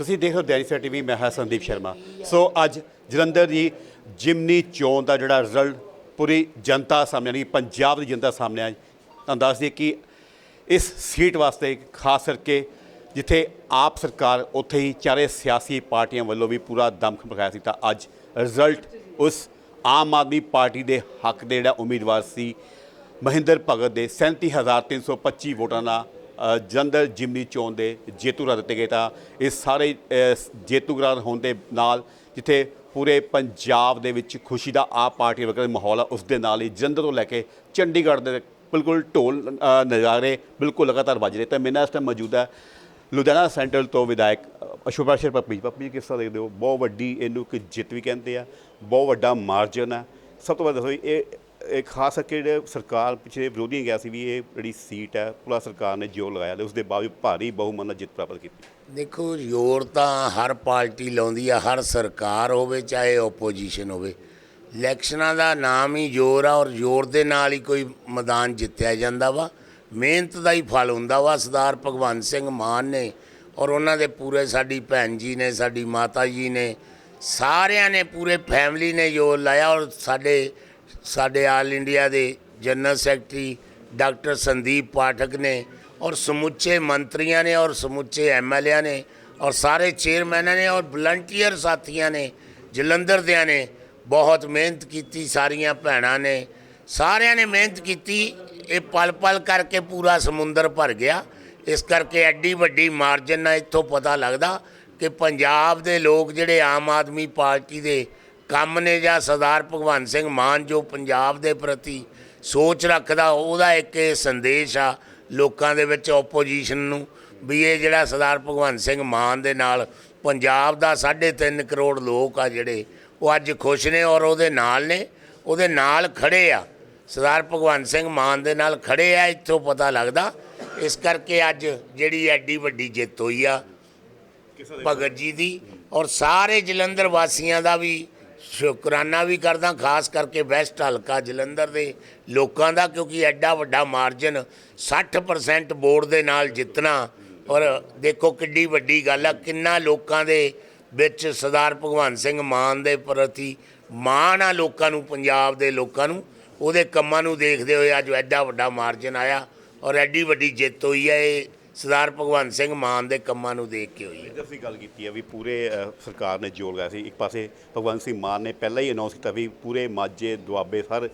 ਤੁਸੀਂ ਦੇਖ ਰਹੇ ਹੋ ਦੈਨਿਕ ਸਵੇਰਾ ਟੀਵੀ, ਮੈਂ ਹਾਂ ਸੰਦੀਪ ਸ਼ਰਮਾ। ਸੋ ਅੱਜ ਜਲੰਧਰ ਦੀ ਜਿਮਨੀ ਚੋਣ ਦਾ ਜਿਹੜਾ ਰਿਜ਼ਲਟ ਪੂਰੀ ਜਨਤਾ ਸਾਹਮਣੇ ਯਾਨੀ ਪੰਜਾਬ ਦੀ ਜਨਤਾ ਸਾਹਮਣੇ ਆਇਆ ਤੁਹਾਨੂੰ ਦੱਸ ਦਈਏ ਕਿ ਇਸ ਸੀਟ ਵਾਸਤੇ ਖਾਸ ਕਰਕੇ ਜਿੱਥੇ ਆਪ ਸਰਕਾਰ ਉੱਥੇ ਹੀ ਚਾਰੇ ਸਿਆਸੀ ਪਾਰਟੀਆਂ ਵੱਲੋਂ ਵੀ ਪੂਰਾ ਦਮਖਮ ਦਿਖਾਇਆ ਸੀ ਤਾਂ ਅੱਜ ਰਿਜ਼ਲਟ ਉਸ ਆਮ ਆਦਮੀ ਪਾਰਟੀ ਦੇ ਹੱਕ ਦੇ ਜਿਹੜਾ ਉਮੀਦਵਾਰ ਸੀ, ਮਹਿੰਦਰ ਭਗਤ ਦੇ 37325 ਵੋਟਾਂ ਨਾਲ ਅ, ਜਿਮਨੀ ਚੋਣ ਦੇ ਜੇਤੂ ਕਰ ਦਿੱਤੇ ਗਏ ਤਾਂ ਇਹ ਸਾਰੇ ਜੇਤੂ ਕਰਾਰ ਹੋਣ ਦੇ ਨਾਲ ਜਿੱਥੇ ਪੂਰੇ ਪੰਜਾਬ ਦੇ ਵਿੱਚ ਖੁਸ਼ੀ ਦਾ ਆਪ ਪਾਰਟੀ ਵਰਗਾ ਮਾਹੌਲ ਆ ਉਸ ਦੇ ਨਾਲ ਹੀ ਜਲੰਧਰ ਤੋਂ ਲੈ ਕੇ ਚੰਡੀਗੜ੍ਹ ਦੇ ਬਿਲਕੁਲ ਢੋਲ ਨਜ਼ਾਰੇ ਬਿਲਕੁਲ ਲਗਾਤਾਰ ਵੱਜ ਰਹੇ ਤਾਂ ਮੇਰੇ ਇਸ ਟਾਈਮ ਮੌਜੂਦਾ ਲੁਧਿਆਣਾ ਸੈਂਟਰਲ ਤੋਂ ਵਿਧਾਇਕ ਅਸ਼ੋਕ ਪ੍ਰਸ਼ਰ ਪੱਪੀ ਪੱਪੀ ਜੀ ਕਿਸ ਤਰ੍ਹਾਂ ਦੇਖਦੇ ਹੋ? ਬਹੁਤ ਵੱਡੀ ਇਹਨੂੰ ਕਿ ਜਿੱਤ ਵੀ ਕਹਿੰਦੇ ਆ ਬਹੁਤ ਵੱਡਾ ਮਾਰਜਨ ਹੈ ਸਭ ਤੋਂ ਵੱਧ ਹੋਈ ਇਹ ਇਹ ਖਾਸ ਕਰਕੇ ਜਿਹੜੇ ਸਰਕਾਰ ਪਿਛਲੇ ਵਿਰੋਧੀਆਂ ਗਿਆ ਸੀ ਵੀ ਇਹ ਜਿਹੜੀ ਸੀਟ ਹੈ ਪੂਰਾ ਸਰਕਾਰ ਨੇ ਜੋਰ ਲਗਾਇਆ ਤੇ ਉਸ ਦੇ ਬਾਵਜੂਦ ਭਾਰੀ ਬਹੁਮਤ ਨਾਲ ਜਿੱਤ ਪ੍ਰਾਪਤ ਕੀਤੀ। ਦੇਖੋ, ਜ਼ੋਰ ਤਾਂ ਹਰ ਪਾਰਟੀ ਲਾਉਂਦੀ ਆ, ਹਰ ਸਰਕਾਰ ਹੋਵੇ, ਚਾਹੇ ਓਪੋਜੀਸ਼ਨ ਹੋਵੇ। ਇਲੈਕਸ਼ਨਾਂ ਦਾ ਨਾਮ ਹੀ ਜ਼ੋਰ ਆ ਔਰ ਜ਼ੋਰ ਦੇ ਨਾਲ ਹੀ ਕੋਈ ਮੈਦਾਨ ਜਿੱਤਿਆ ਜਾਂਦਾ ਵਾ। ਮਿਹਨਤ ਦਾ ਹੀ ਫਲ ਹੁੰਦਾ ਵਾ, ਸਰਦਾਰ ਭਗਵੰਤ ਸਿੰਘ ਮਾਨ ਨੇ ਔਰ ਉਹਨਾਂ ਦੇ ਪੂਰੇ ਸਾਡੀ ਭੈਣ ਜੀ ਨੇ, ਸਾਡੀ ਮਾਤਾ ਜੀ ਨੇ, ਸਾਰਿਆਂ ਨੇ, ਪੂਰੇ ਫੈਮਿਲੀ ਨੇ ਜ਼ੋਰ ਲਾਇਆ ਔਰ ਸਾਡੇ ਸਾਡੇ ਆਲ ਇੰਡੀਆ ਦੇ general secretary doctor Sandeep Pathak ਨੇ ਔਰ ਸਮੁੱਚੇ ਮੰਤਰੀਆਂ ਨੇ ਔਰ ਸਮੁੱਚੇ ਐਮਐਲਏਆਂ ਨੇ ਔਰ ਸਾਰੇ ਚੇਅਰਮੈਨਾਂ ਨੇ ਔਰ ਵਲੰਟੀਅਰ ਸਾਥੀਆਂ ਨੇ, ਜਲੰਧਰ ਦਿਆਂ ਨੇ ਬਹੁਤ ਮਿਹਨਤ ਕੀਤੀ, ਸਾਰੀਆਂ ਭੈਣਾਂ ਨੇ। ਸਾਰਿਆਂ ਨੇ ਮਿਹਨਤ ਕੀਤੀ, ਇਹ ਪਲ ਪਲ ਕਰਕੇ ਪੂਰਾ ਸਮੁੰਦਰ ਭਰ ਗਿਆ। ਇਸ ਕਰਕੇ ਐਡੀ ਵੱਡੀ ਮਾਰਜਨ ਨਾਲ ਇੱਥੋਂ ਪਤਾ ਲੱਗਦਾ ਕਿ ਪੰਜਾਬ ਦੇ ਲੋਕ ਜਿਹੜੇ ਆਮ ਆਦਮੀ ਪਾਰਟੀ ਦੇ ਕੰਮ ਨੇ ਜਾਂ ਸਰਦਾਰ ਭਗਵੰਤ ਸਿੰਘ ਮਾਨ ਜੋ ਪੰਜਾਬ ਦੇ ਪ੍ਰਤੀ ਸੋਚ ਰੱਖਦਾ, ਉਹਦਾ ਇੱਕ ਇਹ ਸੰਦੇਸ਼ ਆ ਲੋਕਾਂ ਦੇ ਵਿੱਚ ਆਪੋਜੀਸ਼ਨ ਨੂੰ ਵੀ ਇਹ ਜਿਹੜਾ ਸਰਦਾਰ ਭਗਵੰਤ ਸਿੰਘ ਮਾਨ ਦੇ ਨਾਲ ਪੰਜਾਬ ਦਾ 3.5 ਕਰੋੜ ਲੋਕ ਆ ਜਿਹੜੇ, ਉਹ ਅੱਜ ਖੁਸ਼ ਨੇ ਔਰ ਉਹਦੇ ਨਾਲ ਨੇ, ਉਹਦੇ ਨਾਲ ਖੜੇ ਆ। ਸਰਦਾਰ ਭਗਵੰਤ ਸਿੰਘ ਮਾਨ ਦੇ ਨਾਲ ਖੜੇ ਆ, ਇੱਥੋਂ ਪਤਾ ਲੱਗਦਾ। ਇਸ ਕਰਕੇ ਅੱਜ ਜਿਹੜੀ ਐਡੀ ਵੱਡੀ ਜਿੱਤ ਹੋਈ ਆ, ਭਗਤ ਜੀ ਦੀ। ਔਰ ਸਾਰੇ ਜਲੰਧਰ ਵਾਸੀਆਂ ਦਾ ਵੀ ਸ਼ੁਕਰਾਨਾ ਵੀ ਕਰਦਾ, ਖਾਸ ਕਰਕੇ ਵੈਸਟ ਹਲਕਾ ਜਲੰਧਰ ਦੇ ਲੋਕਾਂ ਦਾ, ਕਿਉਂਕਿ ਐਡਾ ਵੱਡਾ ਮਾਰਜਨ 60% ਵੋਟ ਦੇ ਨਾਲ ਜਿੱਤਣਾ ਔਰ ਦੇਖੋ ਕਿੱਡੀ ਵੱਡੀ ਗੱਲ ਆ, ਕਿੰਨਾ ਲੋਕਾਂ ਦੇ ਵਿੱਚ ਸਰਦਾਰ ਭਗਵੰਤ ਸਿੰਘ ਮਾਨ ਦੇ ਪ੍ਰਤੀ ਮਾਣ ਆ ਲੋਕਾਂ ਨੂੰ, ਪੰਜਾਬ ਦੇ ਲੋਕਾਂ ਨੂੰ, ਉਹਦੇ ਕੰਮਾਂ ਨੂੰ ਦੇਖਦੇ ਹੋਏ ਅੱਜ ਐਡਾ ਵੱਡਾ ਮਾਰਜਨ ਆਇਆ ਔਰ ਐਡੀ ਵੱਡੀ ਜਿੱਤ ਹੋਈ ਹੈ ਇਹ ਸਰਦਾਰ ਭਗਵੰਤ ਸਿੰਘ ਮਾਨ ਦੇ ਕੰਮਾਂ ਨੂੰ ਦੇਖ ਕੇ ਹੋਈ ਹੈ। ਜਿੱਦਾਂ ਅਸੀਂ ਗੱਲ ਕੀਤੀ ਹੈ ਵੀ ਪੂਰੇ ਅ, ਸਰਕਾਰ ਨੇ ਜੋਰ ਲਗਾਇਆ ਸੀ। ਇੱਕ ਪਾਸੇ ਭਗਵੰਤ ਸਿੰਘ ਮਾਨ ਨੇ ਪਹਿਲਾਂ ਹੀ ਅਨਾਉਂਸ ਕੀਤਾ ਵੀ ਪੂਰੇ ਮਾਝੇ ਦੁਆਬੇ ਅ,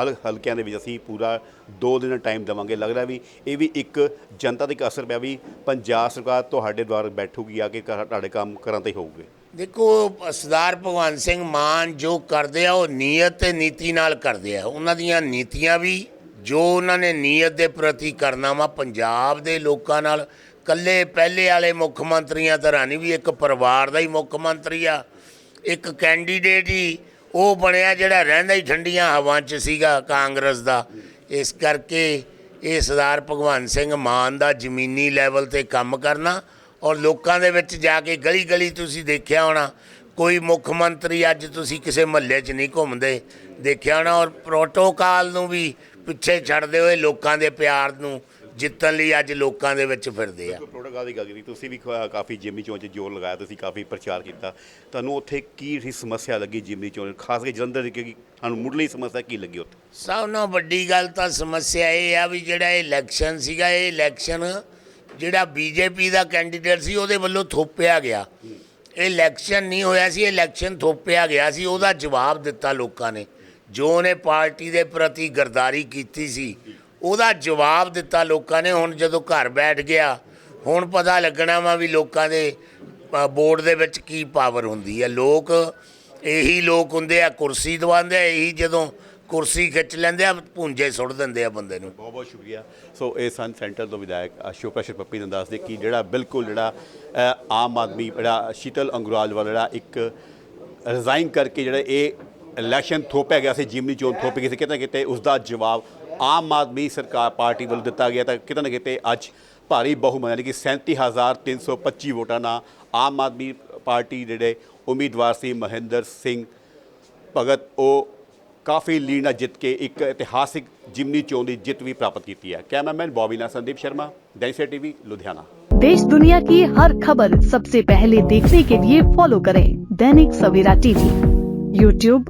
ਹਲ ਹਲਕਿਆਂ ਦੇ ਵਿੱਚ ਅਸੀਂ ਪੂਰਾ 2 ਦਿਨ ਟਾਈਮ ਦੇਵਾਂਗੇ। ਲੱਗਦਾ ਵੀ ਇਹ ਵੀ ਇੱਕ ਜਨਤਾ ਦੇ ਇੱਕ ਅਸਰ ਪਿਆ ਵੀ ਪੰਜਾਬ ਸਰਕਾਰ ਤੁਹਾਡੇ ਦੁਆਰ ਬੈਠੂਗੀ ਆ ਕੇ ਘਰ- ਤੁਹਾਡੇ ਕੰਮ ਕਰਨ ਤੇ ਹੋਊਗੇ। ਦੇਖੋ ਸਰਦਾਰ ਭਗਵੰਤ ਸਿੰਘ ਮਾਨ ਜੋ ਕਰਦੇ ਆ ਉਹ ਨੀਅਤ ਤੇ ਨੀਤੀ ਨਾਲ ਕਰਦੇ ਆ। ਉਹਨਾਂ ਦੀਆਂ ਨੀਤੀਆਂ ਵੀ ਜੋ ਉਹਨਾਂ ਨੇ ਨੀਅਤ ਦੇ ਪ੍ਰਤੀ ਕਰਨਾ ਵਾ ਪੰਜਾਬ ਦੇ ਲੋਕਾਂ ਨਾਲ, ਕੱਲੇ ਪਹਿਲੇ ਵਾਲੇ ਮੁੱਖ ਮੰਤਰੀਆਂ ਤਰ੍ਹਾਂ ਨਹੀਂ, ਵੀ ਇੱਕ ਪਰਿਵਾਰ ਦਾ ਹੀ ਮੁੱਖ ਮੰਤਰੀ ਆ, ਇੱਕ ਕੈਂਡੀਡੇਟ ਹੀ, ਉਹ ਬਣਿਆ ਜਿਹੜਾ ਰਹਿੰਦਾ ਹੀ ਠੰਡੀਆਂ ਹਵਾਂ 'ਚ ਸੀਗਾ ਕਾਂਗਰਸ ਦਾ। ਇਸ ਕਰਕੇ ਇਹ ਸਰਦਾਰ ਭਗਵੰਤ ਸਿੰਘ ਮਾਨ ਦਾ ਜ਼ਮੀਨੀ ਲੈਵਲ ਤੇ ਕੰਮ ਕਰਨਾ ਔਰ ਲੋਕਾਂ ਦੇ ਵਿੱਚ ਜਾ ਕੇ ਗਲੀ ਗਲੀ ਤੁਸੀਂ ਦੇਖਿਆ ਹੋਣਾ, ਕੋਈ ਮੁੱਖ ਮੰਤਰੀ ਅੱਜ ਤੁਸੀਂ ਕਿਸੇ ਮਹੱਲੇ 'ਚ ਨਹੀਂ ਘੁੰਮਦੇ, ਦੇਖਿਆ ਹੋਣਾ ਔਰ ਪ੍ਰੋਟੋਕਾਲ ਨੂੰ ਵੀ ਪਿੱਛੇ ਛੱਡਦੇ ਹੋਏ ਲੋਕਾਂ ਦੇ ਪਿਆਰ ਨੂੰ ਜਿੱਤਣ ਲਈ ਅੱਜ ਲੋਕਾਂ ਦੇ ਵਿੱਚ ਫਿਰਦੇ ਆ। ਪ੍ਰੋਟੋਕਾਲ ਦੀ ਗੱਲ ਕੀਤੀ ਤੁਸੀਂ ਵੀ ਕ- ਕਾਫੀ ਜਿਮਨੀ ਚੋਣ 'ਚ ਜੋਰ ਲਗਾਇਆ ਤੁਸੀਂ ਕਾਫੀ ਪ੍ਰਚਾਰ ਕੀਤਾ। ਤੁਹਾਨੂੰ ਉੱਥੇ ਕੀ ਸੀ ਸਮੱਸਿਆ ਲੱਗੀ ਜਿਮਨੀ ਚੋਣ? ਖਾਸ ਕਰਕੇ ਜਲੰਧਰ ਦੀ ਕਿਉਂਕਿ ਤੁਹਾਨੂੰ ਮੁੱਢਲੀ ਸਮੱਸਿਆ ਕੀ ਲੱਗੀ ਉੱਥੇ? ਸਭ ਨਾਲੋਂ ਵੱਡੀ ਗੱਲ ਤਾਂ ਸਮੱਸਿਆ ਇਹ ਆ ਵੀ ਜਿਹੜਾ ਇਹ ਇਲੈਕਸ਼ਨ ਸੀਗਾ ਇਹ ਇਲੈਕਸ਼ਨ ਜਿਹੜਾ ਬੀਜੇਪੀ ਦਾ ਕੈਂਡੀਡੇਟ ਸੀ ਉਹਦੇ ਵੱਲੋਂ ਥੋਪਿਆ ਗਿਆ। ਇਹ ਇਲੈਕਸ਼ਨ ਨਹੀਂ ਹੋਇਆ ਸੀ ਇਹ ਇਲੈਕਸ਼ਨ ਥੋਪਿਆ ਗਿਆ ਸੀ ਉਹਦਾ ਜਵਾਬ ਦਿੱਤਾ ਲੋਕਾਂ ਨੇ। ਜੋ ਉਹਨੇ ਪਾਰਟੀ ਦੇ ਪ੍ਰਤੀ ਗਰਦਾਰੀ ਕੀਤੀ ਸੀ ਉਹਦਾ ਜਵਾਬ ਦਿੱਤਾ ਲੋਕਾਂ ਨੇ। ਹੁਣ ਜਦੋਂ ਘਰ ਬੈਠ ਗਿਆ ਹੁਣ ਪਤਾ ਲੱਗਣਾ ਵਾ ਵੀ ਲੋਕਾਂ ਦੇ ਅ, ਬੋਰਡ ਦੇ ਵਿੱਚ ਕੀ ਪਾਵਰ ਹੁੰਦੀ ਹੈ ਲੋਕ ਇਹੀ ਲੋਕ ਹੁੰਦੇ ਆ ਕੁਰਸੀ ਦਵਾਉਂਦੇ ਆ ਇਹੀ ਜਦੋਂ ਕੁਰਸੀ ਖਿੱਚ ਲੈਂਦੇ ਆ ਭੁੰਜੇ ਸੁੱਟ ਦਿੰਦੇ ਆ ਬੰਦੇ ਨੂੰ। ਬਹੁਤ ਬਹੁਤ ਸ਼ੁਕਰੀਆ। ਸੋ ਇਹ ਸਨ ਸੈਂਟਰ ਤੋਂ ਵਿਧਾਇਕ ਅਸ਼ੋਕ ਪ੍ਰਸ਼ਰ ਪੱਪੀ ਨੇ ਦੱਸਦੇ ਕਿ ਜਿਹੜਾ ਬਿਲਕੁਲ ਜਿਹੜਾ ਆਮ ਆਦਮੀ ਜਿਹੜਾ ਸ਼ੀਤਲ ਅੰਗਰਾਲ ਵਾਲਾ ਜਿਹੜਾ ਇੱਕ ਰਿਜ਼ਾਈਨ ਕਰਕੇ ਜਿਹੜਾ ਇਹ ਇਲੈਕਸ਼ਨ ਥੋਪਿਆ ਗਿਆ ਸੀ ਜਿਮਨੀ ਚੋਣ ਥੋਪੀ ਗਈ ਸੀ ਕਿਤੇ ਨਾ ਕਿਤੇ ਉਸ ਦਾ ਜਵਾਬ ਆਮ ਆਦਮੀ ਸਰਕਾਰ ਪਾਰਟੀ ਵੱਲੋਂ ਦਿੱਤਾ ਗਿਆ ਤਾਂ ਕਿਤੇ ਨਾ ਕਿਤੇ ਅੱਜ ਭਾਰੀ ਬਹੁਮਤ ਯਾਨੀ ਕਿ 37325 ਵੋਟਾਂ ਨਾਲ ਆਮ ਆਦਮੀ ਪਾਰਟੀ ਜਿਹੜੇ ਉਮੀਦਵਾਰ ਸੀ ਮਹਿੰਦਰ ਸਿੰਘ ਭਗਤ ਉਹ ਕਾਫੀ ਲੀਡ ਨਾਲ ਜਿੱਤ ਕੇ ਇੱਕ ਇਤਿਹਾਸਿਕ ਜਿਮਨੀ ਚੋਣ ਦੀ ਜਿੱਤ ਵੀ ਪ੍ਰਾਪਤ ਕੀਤੀ ਹੈ ਕੈਮਰਾਮੈਨ ਬੌਬੀ ਨਾਲ ਸੰਦੀਪ ਸ਼ਰਮਾ ਦੈਨਿਕ ਟੀਵੀ ਲੁਧਿਆਣਾ देश दुनिया की हर खबर सबसे पहले देखने के लिए फॉलो करें दैनिक सवेरा टीवी यूट्यूब